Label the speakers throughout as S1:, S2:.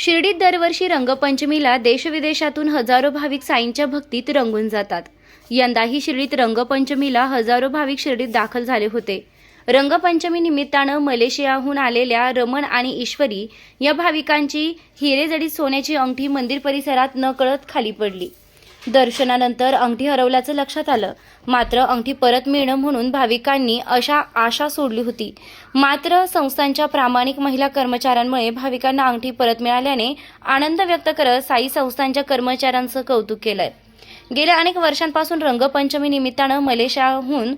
S1: शिर्डीत दरवर्षी रंगपंचमीला देशविदेशातून हजारो भाविक साईंच्या भक्तीत रंगून जातात. यंदाही शिर्डीत रंगपंचमीला हजारो भाविक शिर्डीत दाखल झाले होते. रंगपंचमी निमित्तानं मलेशियाहून आलेल्या रमण आणि ईश्वरी या भाविकांची हिरेजडीत सोन्याची अंगठी मंदिर परिसरात नकळत खाली पडली. दर्शनानंतर अंगठी हरवल्याचं लक्षात आलं. मात्र अंगठी परत मिळणं म्हणून भाविकांनी अशा आशा सोडली होती. मात्र संस्थांच्या प्रामाणिक महिला कर्मचाऱ्यांमुळे भाविकांना अंगठी परत मिळाल्याने आनंद व्यक्त करत साई संस्थांच्या कर्मचाऱ्यांचं कौतुक केलंय. गेल्या अनेक वर्षांपासून रंगपंचमी निमित्तानं मलेशियाहून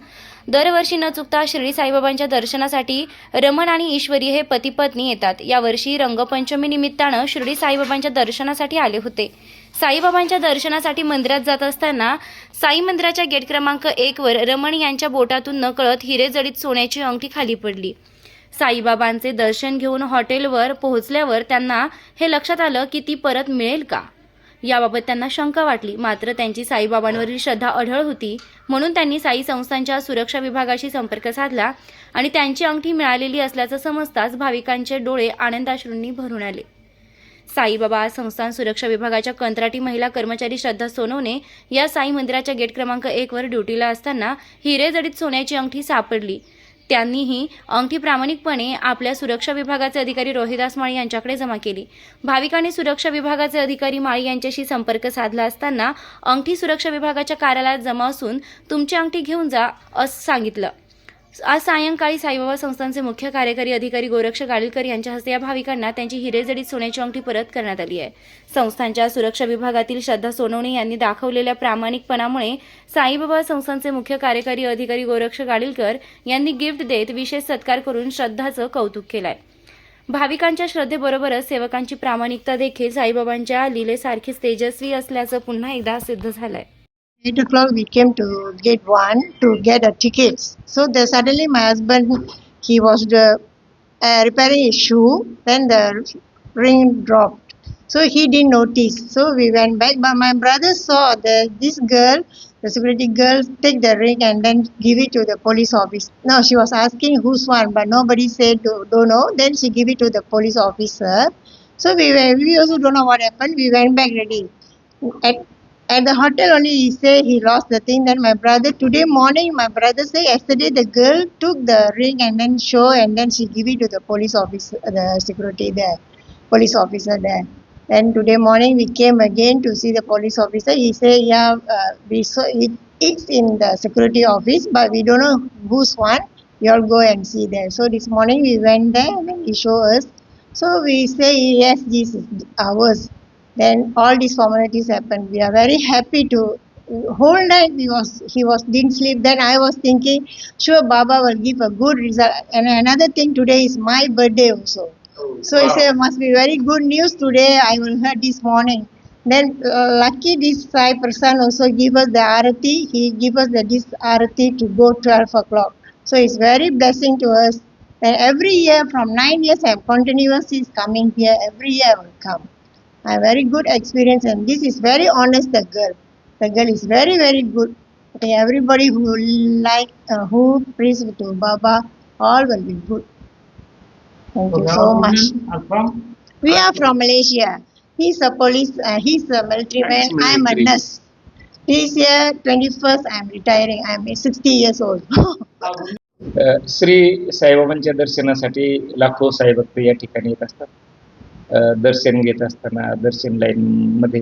S1: दरवर्षी न चुकता शिर्डी साईबाबांच्या दर्शनासाठी रमण आणि ईश्वरी हे पती पत्नी येतात. यावर्षी रंगपंचमी निमित्तानं शिर्डी साईबाबांच्या दर्शनासाठी आले होते. साईबाबांच्या दर्शनासाठी मंदिरात जात असताना साई मंदिराच्या गेट क्रमांक एकवर रमण यांच्या बोटातून नकळत हिरेजडीत सोन्याची अंगठी खाली पडली. साईबाबांचे दर्शन घेऊन हॉटेलवर पोहोचल्यावर त्यांना हे लक्षात आलं की ती परत मिळेल का? याबाबत त्यांना शंका वाटली. मात्र त्यांची साईबाबांवरील श्रद्धा अढळ होती. म्हणून त्यांनी साई संस्थांच्या सुरक्षा विभागाशी संपर्क साधला आणि त्यांची अंगठी मिळालेली असल्याचं समजताच भाविकांचे डोळे आनंदाश्रूंनी भरून आले. साईबाबा संस्थान सुरक्षा विभागाच्या कंत्राटी महिला कर्मचारी श्रद्धा सोनवणे या साई मंदिराच्या गेट क्रमांक एकवर ड्युटीला असताना हिरेजडीत सोन्याची अंगठी सापडली. त्यांनीही अंगठी प्रामाणिकपणे आपल्या सुरक्षा विभागाचे अधिकारी रोहिदास माळी यांच्याकडे जमा केली. भाविकांनी सुरक्षा विभागाचे अधिकारी माळी यांच्याशी संपर्क साधला असताना अंगठी सुरक्षा विभागाच्या कार्यालयात जमा असून तुमची अंगठी घेऊन जा असं सांगितलं. आज सायंकाळी साईबाबा संस्थानचे मुख्य कार्यकारी अधिकारी गोरक्ष गाडीलकर यांच्या हस्ते या भाविकांना त्यांची हिरेजडीत सोन्याची अंगठी परत करण्यात आली आहे. संस्थानच्या सुरक्षा विभागातील श्रद्धा सोनवणे यांनी दाखवलेल्या प्रामाणिकपणामुळे साईबाबा संस्थानचे मुख्य कार्यकारी अधिकारी गोरक्ष गाडीलकर यांनी गिफ्ट देत विशेष सत्कार करून श्रद्धाचं कौतुक केलं आहे भाविकांच्या श्रद्धेबरोबरच सेवकांची प्रामाणिकता देखील साईबाबांच्या लिलेसारखीच तेजस्वी असल्याचं पुन्हा एकदा सिद्ध झालं
S2: आहे 8 o'clock we came to gate 1 to get a tickets. So there suddenly my husband, he was the, uh, repairing his shoe, then the ring dropped. So he didn't notice. So we went back, but my brother saw that this girl, the security girl, take the ring and then give it to the police office. Now she was asking whose one, but nobody said, don't know. Then she give it to the police officer. So we, were, we also don't know what happened. We went back ready. At at the hotel only he say he lost the thing. Then my brother today morning my brother say yesterday the girl took the ring and then show and then she give it to the police officer, the security there, police officer there. Then today morning we came again to see the police officer. He say yeah uh, we saw it, it's in the security office but we don't know whose one. You all go and see there. So this morning we went there and he show us. So we say yes this is ours then all these formalities happened. We are very happy to whole night we was he was didn't sleep. Then i was thinking sure baba will give a good result. And another thing today is my birthday also. So he said must be very good news today. I will heard this morning. Then uh, lucky this Sai person also give us the arati he give us the this arati to go 12 o'clock. So it's very blessing to us. And every year from nine years i'm continuously coming here. Every year i will come a very good experience and this is very honest the girl the girl is very very good okay, everybody who like uh, who prays to baba all will be good thank you so much
S3: Are from?
S2: we are from malaysia he's a police uh, he's a military man i'm a nurse this year 21st i'm retiring i'm 60 years old
S3: अ, श्री साईबाबांच्या दर्शनासाठी लाखो साईभक्त या ठिकाणी येत असतात अ, दर्शन घेत असताना दर्शन लाईनमध्ये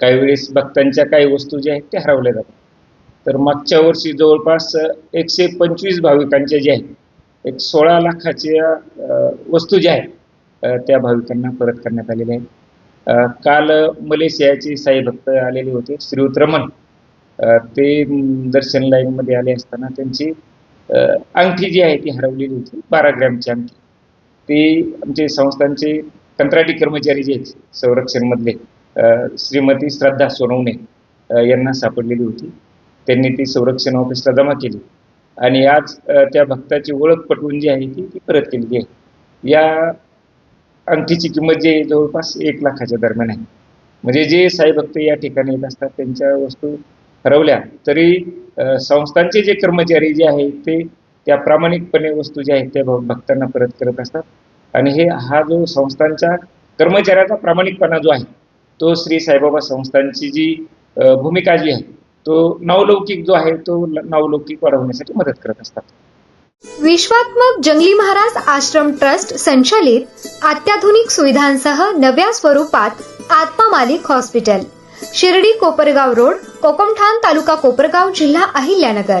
S3: काही वेळेस भक्तांच्या काही वस्तू ज्या आहेत त्या हरवल्या जातात. तर मागच्या वर्षी जवळपास एकशे पंचवीस भाविकांच्या ज्या आहेत एक सोळा लाखाच्या वस्तू ज्या आहेत त्या भाविकांना परत करण्यात आलेल्या आहेत. काल मलेशियाचे साई भक्त आलेले होते श्री रमण ते दर्शन लाईनमध्ये आले असताना त्यांची अंगठी जी आहे ती हरवलेली होती बारा ग्रॅमची अंगठी. ती आमचे संस्थांचे कंत्राटी कर्मचारी जे आहेत संरक्षणमधले श्रीमती श्रद्धा सोनवणे यांना सापडलेली होती. त्यांनी ती संरक्षण ऑफिसला जमा केली. आणि आज त्या भक्ताची ओळख पटवून जी आहे ती ती परत केलेली आहे. या अंगठीची किंमत जी जवळपास एक लाखाच्या दरम्यान आहे. म्हणजे जे साई भक्त या ठिकाणी येत असतात त्यांच्या वस्तू हरवल्या तरी संस्थांचे जे कर्मचारी जे आहेत ते त्या प्रामाणिकपणे वस्तू ज्या आहेत त्या भ- भक्तांना परत करत असतात. आणि हे हा जो संस्थांच्या कर्मचाऱ्याचा प्रामाणिकपणा जो आहे तो श्री साईबाबा संस्थांची जी भूमिका जी आहे तो नवलौकिक जो आहे तो ल- नवलौकिक वाढवण्यासाठी मदत करत असतात.
S4: विश्वात्मक जंगली महाराज आश्रम ट्रस्ट संचालित अत्याधुनिक सुविधांसह नव्या स्वरूपात आत्मा मालिक हॉस्पिटल शिर्डी कोपरगाव रोड कोकमठाण तालुका कोपरगाव जिल्हा अहिल्यानगर.